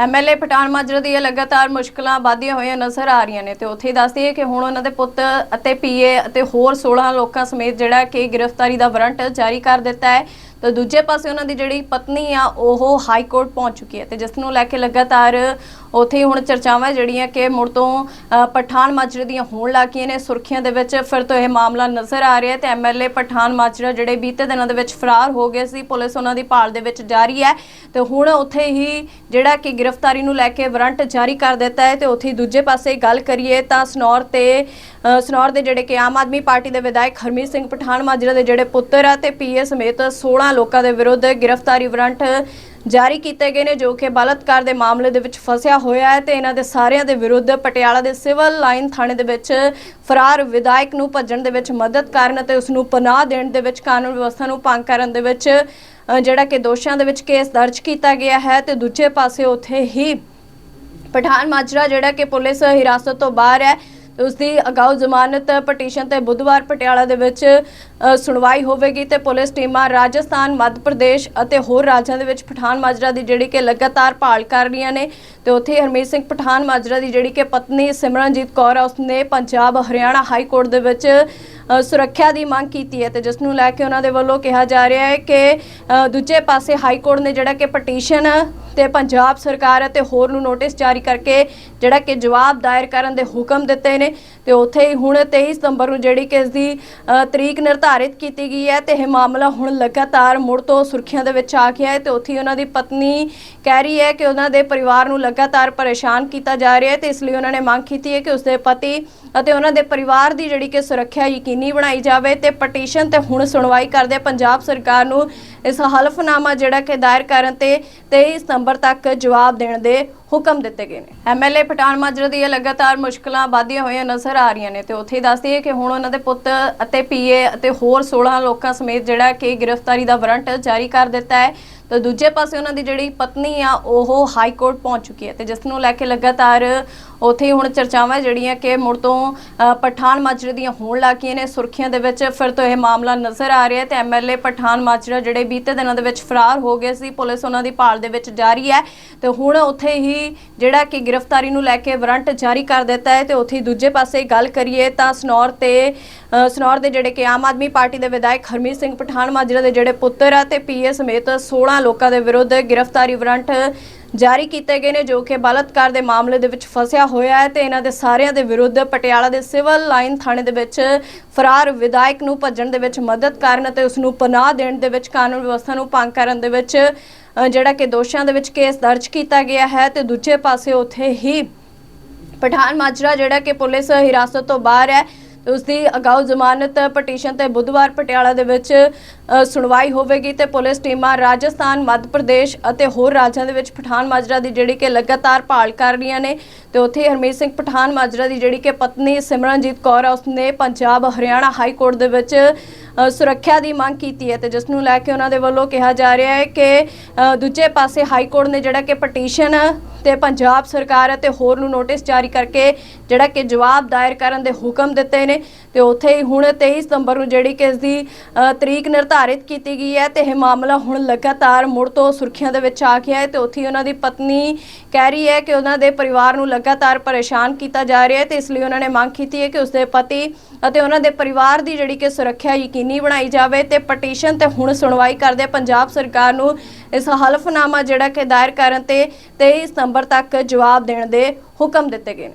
MLA Pathan Majra ਦੀਆਂ ਲਗਾਤਾਰ ਮੁਸ਼ਕਲਾਂ ਵਧਦੀਆਂ ਹੋਈਆਂ ਨਜ਼ਰ ਆ ਰਹੀਆਂ ਨੇ ਤੇ ਉੱਥੇ ਹੀ ਦੱਸਦੀ ਹੈ ਕਿ ਹੁਣ ਉਹਨਾਂ ਦੇ ਪੁੱਤ ਅਤੇ ਪੀਏ ਅਤੇ ਹੋਰ 16 ਲੋਕਾਂ ਸਮੇਤ ਜਿਹੜਾ ਕਿ ਗ੍ਰਿਫਤਾਰੀ ਦਾ ਵਾਰੰਟ ਜਾਰੀ ਕਰ ਦਿੱਤਾ ਹੈ। ਤੇ ਦੂਜੇ ਪਾਸੇ ਉਹਨਾਂ ਦੀ ਜਿਹੜੀ ਪਤਨੀ ਆ, ਉਹ ਹਾਈ ਕੋਰਟ ਪਹੁੰਚ ਚੁੱਕੀ ਹੈ ਤੇ ਜਿਸ ਨੂੰ ਲੈ ਕੇ ਲਗਾਤਾਰ ਉੱਥੇ ਹੁਣ ਚਰਚਾਵਾਂ ਜਿਹੜੀਆਂ ਕਿ ਮੁੜ ਤੋਂ ਪਠਾਨ ਮਾਜਰੇ ਦੀਆਂ ਹੋਣ ਲੱਗੀਆਂ ਨੇ, ਸੁਰਖੀਆਂ ਦੇ ਵਿੱਚ ਫਿਰ ਤੋਂ ਇਹ ਮਾਮਲਾ ਨਜ਼ਰ ਆ ਰਿਹਾ ਹੈ ਤੇ ਐਮਐਲਏ ਪਠਾਨ ਮਾਜਰਾ ਜਿਹੜੇ ਬੀਤੇ ਦਿਨਾਂ ਦੇ ਵਿੱਚ ਫਰਾਰ ਹੋ ਗਏ ਸੀ, ਪੁਲਿਸ ਉਹਨਾਂ ਦੀ ਭਾਲ ਦੇ ਵਿੱਚ ਜਾਰੀ ਹੈ ਤੇ ਹੁਣ ਉੱਥੇ ਹੀ ਜਿਹੜਾ ਕਿ ਗ੍ਰਿਫਤਾਰੀ ਨੂੰ ਲੈ ਕੇ ਵਾਰੰਟ ਜਾਰੀ ਕਰ ਦਿੱਤਾ ਹੈ ਤੇ ਉੱਥੇ ਦੂਜੇ ਪਾਸੇ ਗੱਲ ਕਰੀਏ ਤਾਂ ਸਨੌਰ ਤੇ ਸਨੌਰ ਦੇ ਜਿਹੜੇ ਕਿ ਆਮ ਆਦਮੀ ਪਾਰਟੀ ਦੇ ਵਿਧਾਇਕ ਹਰਮੀਤ ਸਿੰਘ ਪਠਾਨ ਮਾਜਰਾ ਦੇ ਜਿਹੜੇ ਪੁੱਤਰ ਆ ਤੇ ਪੀਏ ਸਮੇਤ 16 ਲੋਕਾਂ ਦੇ ਵਿਰੁੱਧ ਗ੍ਰਿਫਤਾਰੀ ਵਾਰੰਟ ਜਾਰੀ ਕੀਤੇ ਗਏ ਨੇ, ਜੋ ਕਿ ਬਲਾਤਕਾਰ ਦੇ ਮਾਮਲੇ ਦੇ ਵਿੱਚ ਫਸਿਆ ਹੋਇਆ ਹੈ ਤੇ ਇਹਨਾਂ ਦੇ ਸਾਰਿਆਂ ਦੇ ਵਿਰੁੱਧ ਪਟਿਆਲਾ ਦੇ ਸਿਵਲ ਲਾਈਨ ਥਾਣੇ ਦੇ ਵਿੱਚ ਫਰਾਰ ਵਿਧਾਇਕ ਨੂੰ ਭੱਜਣ ਦੇ ਵਿੱਚ ਮਦਦ ਕਰਨ ਅਤੇ ਉਸ ਨੂੰ ਪਨਾਹ ਦੇਣ ਦੇ ਵਿੱਚ ਕਾਨੂੰਨ ਵਿਵਸਥਾ ਨੂੰ ਭੰਗ ਕਰਨ ਦੇ ਵਿੱਚ ਜਿਹੜਾ ਕਿ ਦੋਸ਼ਾਂ ਦੇ ਵਿੱਚ ਕੇਸ ਦਰਜ ਕੀਤਾ ਗਿਆ ਹੈ ਤੇ ਦੂਜੇ ਪਾਸੇ ਉੱਥੇ ਹੀ ਪਠਾਨ ਮਾਜਰਾ ਜਿਹੜਾ ਕਿ ਪੁਲਿਸ ਹਿਰਾਸਤ ਤੋਂ ਬਾਹਰ ਹੈ ਤੇ ਉਸ ਦੀ ਅਗਾਊ ਜ਼ਮਾਨਤ ਪਟੀਸ਼ਨ ਤੇ ਬੁੱਧਵਾਰ ਪਟਿਆਲਾ ਦੇ ਵਿੱਚ ਸੁਣਵਾਈ ਹੋਵੇਗੀ ਤੇ ਪੁਲਿਸ ਟੀਮਾਂ ਰਾਜਸਥਾਨ, ਮੱਧ ਪ੍ਰਦੇਸ਼ ਅਤੇ ਹੋਰ ਰਾਜਾਂ ਦੇ ਵਿੱਚ ਪਠਾਨ ਮਾਜਰਾ ਦੀ ਜਿਹੜੀ ਕਿ ਲਗਾਤਾਰ ਭਾਲ ਕਰ ਰਹੀਆਂ ਨੇ ਤੇ ਉੱਥੇ ਹਰਮੀਤ ਸਿੰਘ ਪਠਾਨ ਮਾਜਰਾ ਦੀ ਜਿਹੜੀ ਕਿ ਪਤਨੀ ਸਿਮਰਨਜੀਤ ਕੌਰ ਆ, ਉਸਨੇ ਪੰਜਾਬ, ਹਰਿਆਣਾ ਹਾਈ ਕੋਰਟ ਦੇ ਵਿੱਚ ਸੁਰੱਖਿਆ ਦੀ ਮੰਗ ਕੀਤੀ ਹੈ ਤੇ ਜਿਸ ਨੂੰ ਲੈ ਕੇ ਉਹਨਾਂ ਦੇ ਵੱਲੋਂ ਕਿਹਾ ਜਾ ਰਿਹਾ ਹੈ ਕਿ ਦੂਜੇ ਪਾਸੇ ਹਾਈ ਕੋਰਟ ਨੇ ਜਿਹੜਾ ਕਿ ਪਟੀਸ਼ਨ ਤੇ ਪੰਜਾਬ ਸਰਕਾਰ ਅਤੇ ਹੋਰ ਨੂੰ ਨੋਟਿਸ ਜਾਰੀ ਕਰਕੇ ਜਿਹੜਾ ਕਿ ਜਵਾਬ ਦਾਇਰ ਕਰਨ ਦੇ ਹੁਕਮ ਦਿੱਤੇ ਨੇ ਤੇ ਉੱਥੇ ਹੀ ਹੁਣ 23 ਸਤੰਬਰ ਨੂੰ ਜਿਹੜੀ ਕਿ ਇਸ ਦੀ ਤਰੀਕ ਨਿਰਧਾਰਿਤ ਕੀਤੀ ਗਈ ਹੈ ਤੇ ਇਹ ਮਾਮਲਾ ਹੁਣ ਲਗਾਤਾਰ ਮੁੜ ਤੋਂ ਸੁਰਖੀਆਂ ਦੇ ਵਿੱਚ ਆ ਗਿਆ ਹੈ ਤੇ ਉੱਥੇ ਹੀ ਉਹਨਾਂ ਦੀ ਪਤਨੀ ਕਹਿ ਰਹੀ ਹੈ ਕਿ ਉਹਨਾਂ ਦੇ ਪਰਿਵਾਰ ਨੂੰ ਲਗਾਤਾਰ ਪਰੇਸ਼ਾਨ ਕੀਤਾ ਜਾ ਰਿਹਾ ਹੈ ਤੇ ਇਸ ਲਈ ਉਹਨਾਂ ਨੇ ਮੰਗ ਕੀਤੀ ਹੈ ਕਿ ਉਸਦੇ ਪਤੀ ਅਤੇ ਉਹਨਾਂ ਦੇ ਪਰਿਵਾਰ ਦੀ ਜਿਹੜੀ ਕਿ ਸੁਰੱਖਿਆ ਯਕੀਨੀ ਬਣਾਈ ਜਾਵੇ ਤੇ ਪਟੀਸ਼ਨ ਤੇ ਹੁਣ ਸੁਣਵਾਈ ਕਰਦੇ ਪੰਜਾਬ ਸਰਕਾਰ ਨੂੰ ਇਸ ਹਲਫਨਾਮਾ ਜਿਹੜਾ ਕਿ ਦਾਇਰ ਕਰਨ ਤੇ 23 ਸਤੰਬਰ ਤੱਕ ਜਵਾਬ ਦੇਣ ਦੇ ਹੁਕਮ ਦਿੱਤੇ ਗਏ ਨੇ। ਐਮਐਲਏ ਪਠਾਨ ਮਾਜਰਾ ਦੀਆਂ ਲਗਾਤਾਰ ਮੁਸ਼ਕਲਾਂ ਵਧਦੀਆਂ ਹੋਈਆਂ ਨਜ਼ਰ ਆ ਰਹੀਆਂ ਨੇ ਤੇ ਉੱਥੇ ਹੀ ਦੱਸਦੀ ਹੈ ਕਿ ਹੁਣ ਉਹਨਾਂ ਦੇ ਪੁੱਤ ਅਤੇ ਪੀਏ ਅਤੇ ਹੋਰ 16 ਲੋਕਾਂ ਸਮੇਤ ਜਿਹੜਾ ਕਿ ਗ੍ਰਿਫਤਾਰੀ ਦਾ ਵਾਰੰਟ ਜਾਰੀ ਕਰ ਦਿੱਤਾ ਹੈ। ਤੇ ਦੂਜੇ ਪਾਸੇ ਉਹਨਾਂ ਦੀ ਜਿਹੜੀ ਪਤਨੀ ਆ, ਉਹ ਹਾਈ ਕੋਰਟ ਪਹੁੰਚ ਚੁੱਕੀ ਹੈ ਤੇ ਜਿਸ ਨੂੰ ਲੈ ਕੇ ਲਗਾਤਾਰ ਉੱਥੇ ਹੁਣ ਚਰਚਾਵਾਂ ਜਿਹੜੀਆਂ ਕਿ ਮੁੜ ਤੋਂ ਪਠਾਨ ਮਾਜਰੇ ਦੀਆਂ ਹੋਣ ਲੱਗੀਆਂ ਨੇ। ਸੁਰਖੀਆਂ ਦੇ ਵਿੱਚ ਫਿਰ ਤੋਂ ਇਹ ਮਾਮਲਾ ਨਜ਼ਰ ਆ ਰਿਹਾ ਹੈ ਤੇ ਐਮਐਲਏ ਪਠਾਨ ਮਾਜਰਾ ਜਿਹੜੇ ਬੀਤੇ ਦਿਨਾਂ ਦੇ ਵਿੱਚ ਫਰਾਰ ਹੋ ਗਏ ਸੀ, ਪੁਲਿਸ ਉਹਨਾਂ ਦੀ ਭਾਲ ਦੇ ਵਿੱਚ ਜਾਰੀ ਹੈ ਤੇ ਹੁਣ ਉੱਥੇ ਹੀ ਜਿਹੜਾ ਕਿ ਗ੍ਰਿਫਤਾਰੀ ਨੂੰ ਲੈ ਕੇ ਵਾਰੰਟ ਜਾਰੀ ਕਰ ਦਿੱਤਾ ਹੈ ਤੇ ਉੱਥੇ ਦੂਜੇ ਪਾਸੇ ਗੱਲ ਕਰੀਏ ਤਾਂ ਸਨੌਰ ਤੇ ਅ, ਸਨੌਰ ਦੇ ਜਿਹੜੇ ਕਿ ਆਮ ਆਦਮੀ ਪਾਰਟੀ ਦੇ ਵਿਧਾਇਕ ਹਰਮੀਤ ਸਿੰਘ ਪਠਾਨ ਮਾਜਰਾ ਦੇ ਜਿਹੜੇ ਪੁੱਤਰ ਆ ਤੇ ਪੀਏ ਸਮੇਤ 16 ਲੋਕਾਂ ਦੇ ਵਿਰੁੱਧ ਗ੍ਰਿਫਤਾਰੀ ਵਾਰੰਟ ਜਾਰੀ ਕੀਤੇ ਗਏ ਨੇ, ਜੋ ਕਿ ਬਲਾਤਕਾਰ ਦੇ ਮਾਮਲੇ ਦੇ ਵਿੱਚ ਫਸਿਆ ਹੋਇਆ ਹੈ ਤੇ ਇਹਨਾਂ ਦੇ ਸਾਰਿਆਂ ਦੇ ਵਿਰੁੱਧ ਪਟਿਆਲਾ ਦੇ ਸਿਵਲ ਲਾਈਨ ਥਾਣੇ ਦੇ ਵਿੱਚ ਫਰਾਰ ਵਿਧਾਇਕ ਨੂੰ ਭੱਜਣ ਦੇ ਵਿੱਚ ਮਦਦ ਕਰਨ ਅਤੇ ਉਸ ਨੂੰ ਪਨਾਹ ਦੇਣ ਦੇ ਵਿੱਚ ਕਾਨੂੰਨ ਵਿਵਸਥਾ ਨੂੰ ਭੰਗ ਕਰਨ ਦੇ ਵਿੱਚ ਜਿਹੜਾ ਕਿ ਦੋਸ਼ਾਂ ਦੇ ਵਿੱਚ ਕੇਸ ਦਰਜ ਕੀਤਾ ਗਿਆ ਹੈ ਤੇ ਦੂਜੇ ਪਾਸੇ ਉੱਥੇ ਹੀ ਪਠਾਨ ਮਾਜਰਾ ਜਿਹੜਾ ਕਿ ਪੁਲਿਸ ਹਿਰਾਸਤ ਤੋਂ ਬਾਹਰ ਹੈ ਉਸ ਦੀ ਅਗਾਊ ਜ਼ਮਾਨਤ ਪਟੀਸ਼ਨ ਤੇ ਬੁੱਧਵਾਰ ਪਟਿਆਲਾ ਦੇ ਵਿੱਚ ਸੁਣਵਾਈ ਹੋਵੇਗੀ ਤੇ ਪੁਲਿਸ ਟੀਮਾਂ ਰਾਜਸਥਾਨ, ਮੱਧ ਪ੍ਰਦੇਸ਼ ਅਤੇ ਹੋਰ ਰਾਜਾਂ ਦੇ ਵਿੱਚ ਪਠਾਨ ਮਾਜਰਾ ਦੀ ਜਿਹੜੀ ਕਿ ਲਗਾਤਾਰ ਭਾਲ ਕਰ ਰਹੀਆਂ ਨੇ ਤੇ ਉੱਥੇ ਹਰਮੀਤ ਸਿੰਘ ਪਠਾਨ ਮਾਜਰਾ ਦੀ ਜਿਹੜੀ ਕਿ ਪਤਨੀ ਸਿਮਰਨਜੀਤ ਕੌਰ ਆ, ਉਸਨੇ ਪੰਜਾਬ, ਹਰਿਆਣਾ ਹਾਈ ਕੋਰਟ ਦੇ ਵਿੱਚ ਸੁਰੱਖਿਆ ਦੀ ਮੰਗ ਕੀਤੀ ਹੈ ਤੇ ਜਿਸ ਨੂੰ ਲੈ ਕੇ ਉਹਨਾਂ ਦੇ ਵੱਲੋਂ ਕਿਹਾ ਜਾ ਰਿਹਾ ਹੈ ਕਿ ਦੂਜੇ ਪਾਸੇ ਹਾਈ ਕੋਰਟ ਨੇ ਜਿਹੜਾ ਕਿ ਪਟੀਸ਼ਨ ਤੇ ਪੰਜਾਬ ਸਰਕਾਰ ਅਤੇ ਹੋਰ ਨੂੰ ਨੋਟਿਸ ਜਾਰੀ ਕਰਕੇ ਜਿਹੜਾ ਕਿ ਜਵਾਬ ਦਾਇਰ ਕਰਨ ਦੇ ਹੁਕਮ ਦਿੱਤੇ ਨੇ। ਤੇ ਉੱਥੇ ਹੀ ਹੁਣ 23 ਸਤੰਬਰ ਨੂੰ ਜਿਹੜੀ ਕਿ ਇਸ ਦੀ ਤਰੀਕ ਨਿਰਧਾਰਿਤ ਕੀਤੀ ਗਈ ਹੈ ਤੇ ਇਹ ਮਾਮਲਾ ਹੁਣ ਲਗਾਤਾਰ ਮੁੜ ਤੋਂ ਸੁਰਖੀਆਂ ਦੇ ਵਿੱਚ ਆ ਗਿਆ ਹੈ ਤੇ ਉੱਥੇ ਹੀ ਉਹਨਾਂ ਦੀ ਪਤਨੀ ਕਹਿ ਰਹੀ ਹੈ ਕਿ ਉਹਨਾਂ ਦੇ ਪਰਿਵਾਰ ਨੂੰ ਲਗਾਤਾਰ ਪਰੇਸ਼ਾਨ ਕੀਤਾ ਜਾ ਰਿਹਾ ਹੈ ਤੇ ਇਸ ਲਈ ਉਹਨਾਂ ਨੇ ਮੰਗ ਕੀਤੀ ਹੈ ਕਿ ਉਸਦੇ ਪਤੀ ਅਤੇ ਉਹਨਾਂ ਦੇ ਪਰਿਵਾਰ ਦੀ ਜਿਹੜੀ ਕਿ ਸੁਰੱਖਿਆ ਯਕੀਨੀ ਬਣਾਈ ਜਾਵੇ ਤੇ ਪਟੀਸ਼ਨ ਤੇ ਹੁਣ ਸੁਣਵਾਈ ਕਰਦੇ ਪੰਜਾਬ ਸਰਕਾਰ ਨੂੰ ਇਸ ਹਲਫਨਾਮਾ ਜਿਹੜਾ ਕਿ ਦਾਇਰ ਕਰਨ ਤੇ 23 ਸਤੰਬਰ ਤੱਕ ਜਵਾਬ ਦੇਣ ਦੇ ਹੁਕਮ ਦਿੱਤੇ ਗਏ ਨੇ।